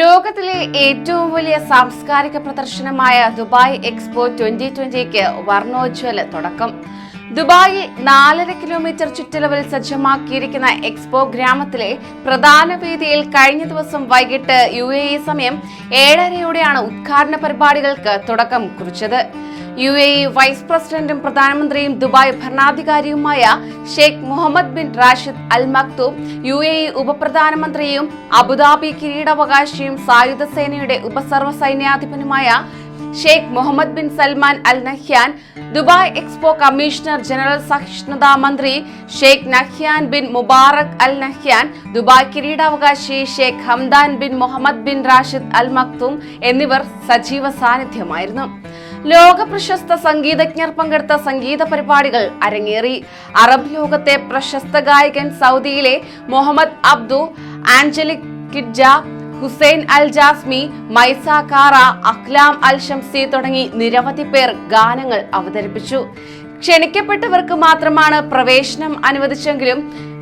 ലോകത്തിലെ ഏറ്റവും വലിയ സാംസ്കാരിക പ്രദർശനമായ ദുബായ് എക്സ്പോ ട്വന്റി ട്വന്റിക്ക് വർണോജ്വല തുടക്കം. ദുബായിൽ നാലര കിലോമീറ്റർ ചുറ്റളവിൽ സജ്ജമാക്കിയിരിക്കുന്ന എക്സ്പോ ഗ്രാമത്തിലെ പ്രധാന വേദിയിൽ കഴിഞ്ഞ ദിവസം വൈകിട്ട് യു എ ഇ സമയം ഏഴരയോടെയാണ് ഉദ്ഘാടന പരിപാടികൾക്ക് തുടക്കം കുറിച്ചത്. യു എ ഇ വൈസ് പ്രസിഡന്റും പ്രധാനമന്ത്രിയും Dubai ഭരണാധികാരിയുമായ Sheikh Mohammed bin Rashid Al Maktoum U A E ഉപപ്രധാനമന്ത്രിയും Abu Dhabi കിരീടാവകാശിയും സായുധ സേനയുടെ ഉപസർവ സൈന്യാധിപനുമായ Sheikh Mohammed bin Salman Al Nahyan Dubai Expo commissioner general സഹിഷ്ണുതാ മന്ത്രി Sheikh Nahyan bin Mubarak Al Nahyan Dubai കിരീടാവകാശി Sheikh Hamdan bin Mohammed bin Rashid Al Maktoum എന്നിവർ സജീവ സാന്നിധ്യമായിരുന്നു. ലോക പ്രശസ്ത സംഗീതജ്ഞർ പങ്കെടുത്ത സംഗീത പരിപാടികൾ അരങ്ങേറി. അറബ് ലോകത്തെ പ്രശസ്ത ഗായകൻ സൗദിയിലെ Mohammed Abdu Angelique Kidjo Hussain Al Jasmi Maisa Kara Ahlam Al Shamsi തുടങ്ങി നിരവധി പേർ ഗാനങ്ങൾ അവതരിപ്പിച്ചു. ക്ഷണിക്കപ്പെട്ടവർക്ക് മാത്രമാണ് പ്രവേശനം അനുവദിച്ചെങ്കിലും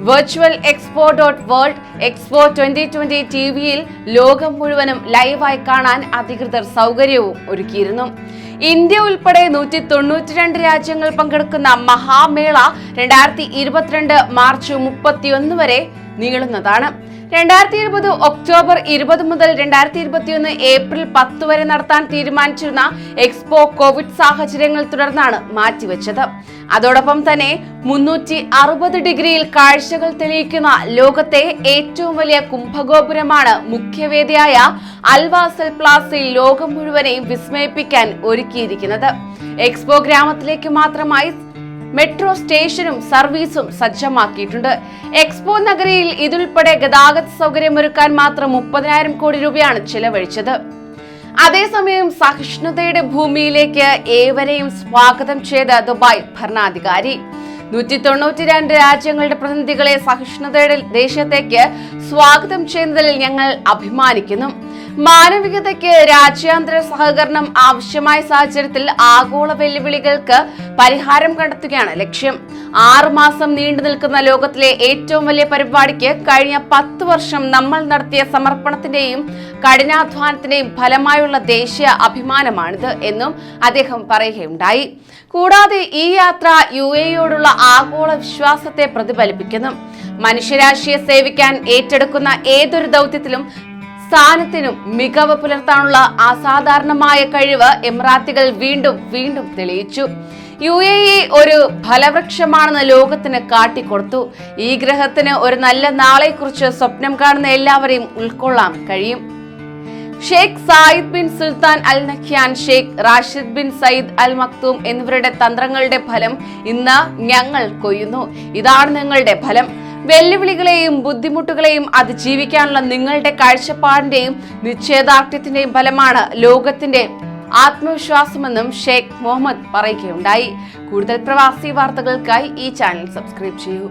virtual expo dot world expo twenty twenty T വിയിൽ ലോകം മുഴുവനും ലൈവായി കാണാൻ അധികൃതർ സൗകര്യവും ഒരുക്കിയിരുന്നു. ഇന്ത്യ ഉൾപ്പെടെ നൂറ്റി തൊണ്ണൂറ്റിരണ്ട് രാജ്യങ്ങൾ പങ്കെടുക്കുന്ന മഹാമേള രണ്ടായിരത്തി ഇരുപത്തിരണ്ട് മാർച്ച് മുപ്പത്തിയൊന്ന് വരെ നീളുന്നതാണ്. രണ്ടായിരത്തി ഇരുപത് ഒക്ടോബർ ഇരുപത് മുതൽ രണ്ടായിരത്തി ഇരുപത്തിയൊന്ന് ഏപ്രിൽ പത്ത് വരെ നടത്താൻ തീരുമാനിച്ചിരുന്ന എക്സ്പോ കോവിഡ് സാഹചര്യങ്ങൾ തുടർന്നാണ് മാറ്റിവെച്ചത്. അതോടൊപ്പം തന്നെ മുന്നൂറ്റി അറുപത് ഡിഗ്രിയിൽ കാഴ്ചകൾ തെളിയിക്കുന്ന ലോകത്തെ ഏറ്റവും വലിയ കുംഭഗോപുരമാണ് മുഖ്യവേദിയായ അൽവാസൽ പ്ലാസയിൽ ലോകം മുഴുവനെയും വിസ്മയിപ്പിക്കാൻ ഒരുക്കിയിരിക്കുന്നത്. എക്സ്പോ ഗ്രാമത്തിലേക്ക് മാത്രമായി മെട്രോ സ്റ്റേഷനും സർവീസും സജ്ജമാക്കിയിട്ടുണ്ട്. എക്സ്പോ നഗരിയിൽ ഇതുൾപ്പെടെ ഗതാഗത സൗകര്യമൊരുക്കാൻ മാത്രം മുപ്പതിനായിരം കോടി രൂപയാണ് ചിലവഴിച്ചത്. അതേസമയം സഹിഷ്ണുതയുടെ ഭൂമിയിലേക്ക് ഏവരെയും സ്വാഗതം ചെയ്ത ദുബായ് ഭരണാധികാരി. നൂറ്റി തൊണ്ണൂറ്റി രണ്ട് രാജ്യങ്ങളുടെ പ്രതിനിധികളെ സഹിഷ്ണുതയുടെ ദേശത്തേക്ക് സ്വാഗതം ചെയ്യുന്നതിൽ ഞങ്ങൾ അഭിമാനിക്കുന്നു. മാനവികതയ്ക്ക് രാജ്യാന്തര സഹകരണം ആവശ്യമായ സാഹചര്യത്തിൽ ആഗോള വെല്ലുവിളികൾക്ക് പരിഹാരം കണ്ടെത്തുകയാണ് ലക്ഷ്യം. ആറു മാസം നീണ്ടു നിൽക്കുന്ന ലോകത്തിലെ ഏറ്റവും വലിയ പരിപാടിക്ക് കഴിഞ്ഞ പത്ത് വർഷം നമ്മൾ നടത്തിയ സമർപ്പണത്തിന്റെയും കഠിനാധ്വാനത്തിന്റെയും ഫലമായുള്ള ദേശീയ അഭിമാനമാണിത് എന്നും അദ്ദേഹം പറയുകയുണ്ടായി. കൂടാതെ ഈ യാത്ര യു എയോടുള്ള ആഗോള വിശ്വാസത്തെ പ്രതിഫലിപ്പിക്കുന്നു. മനുഷ്യരാശിയെ സേവിക്കാൻ ഏറ്റെടുക്കുന്ന ഏതൊരു ദൗത്യത്തിലും സ്ഥാനത്തിനും മികവ് പുലർത്താനുള്ള അസാധാരണമായ കഴിവ് എമിറാത്തികൾ വീണ്ടും വീണ്ടും തെളിയിച്ചു. യു എ ഇ ഒരു ഫലവൃക്ഷമാണെന്ന് ലോകത്തിന് കാട്ടിക്കൊടുത്തു. ഈ ഗ്രഹത്തിന് ഒരു നല്ല നാളെക്കുറിച്ച് സ്വപ്നം കാണുന്ന എല്ലാവരെയും ഉൾക്കൊള്ളാൻ കഴിയും. Sheikh Zayed bin Sultan Al നഖ്യാൻ Sheikh Rashid bin Saeed Al Maktoum എന്നിവരുടെ തന്ത്രങ്ങളുടെ ഫലം ഇന്ന് ഞങ്ങൾ കൊയ്യുന്നു. ഇതാണ് നിങ്ങളുടെ ഫലം. വെല്ലുവിളികളെയും ബുദ്ധിമുട്ടുകളെയും അതിജീവിക്കാനുള്ള നിങ്ങളുടെ കാഴ്ചപ്പാടിന്റെയും നിശ്ചയദാർഢ്യത്തിന്റെയും ഫലമാണ് ലോകത്തിന്റെ ആത്മവിശ്വാസമെന്നും ഷെയ്ഖ് മുഹമ്മദ് പറയുകയുണ്ടായി. കൂടുതൽ പ്രവാസി വാർത്തകൾക്കായി ഈ ചാനൽ സബ്സ്ക്രൈബ് ചെയ്യൂ.